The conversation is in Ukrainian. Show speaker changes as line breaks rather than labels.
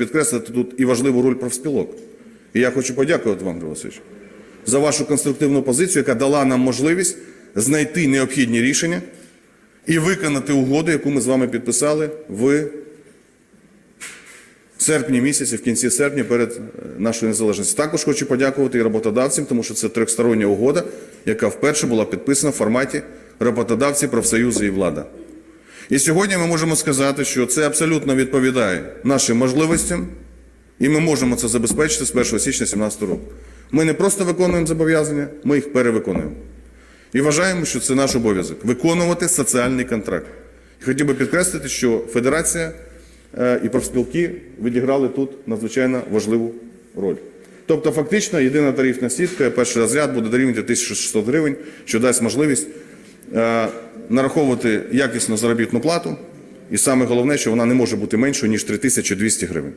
підкреслити тут і важливу роль профспілок. І я хочу подякувати вам, Андрій Васильович, за вашу конструктивну позицію, яка дала нам можливість знайти необхідні рішення і виконати угоду, яку ми з вами підписали в серпні місяці, в кінці серпня перед е, нашою незалежністю. Також хочу подякувати і роботодавцям, тому що це трьохстороння угода, яка вперше була підписана в форматі роботодавці, профсоюзи і влада. І сьогодні ми можемо сказати, що це абсолютно відповідає нашим можливостям, і ми можемо це забезпечити з 1 січня 2017 року. Ми не просто виконуємо зобов'язання, ми їх перевиконуємо. І вважаємо, що це наш обов'язок виконувати соціальний контракт. І хотів би підкреслити, що Федерація е, і профспілки відіграли тут надзвичайно важливу роль. Тобто, фактично, єдина тарифна сітка, перший розряд буде дорівнювати 1600 гривень, що дасть можливість нараховувати якісну заробітну плату. І саме головне, що вона не може бути меншою, ніж 3200 гривень.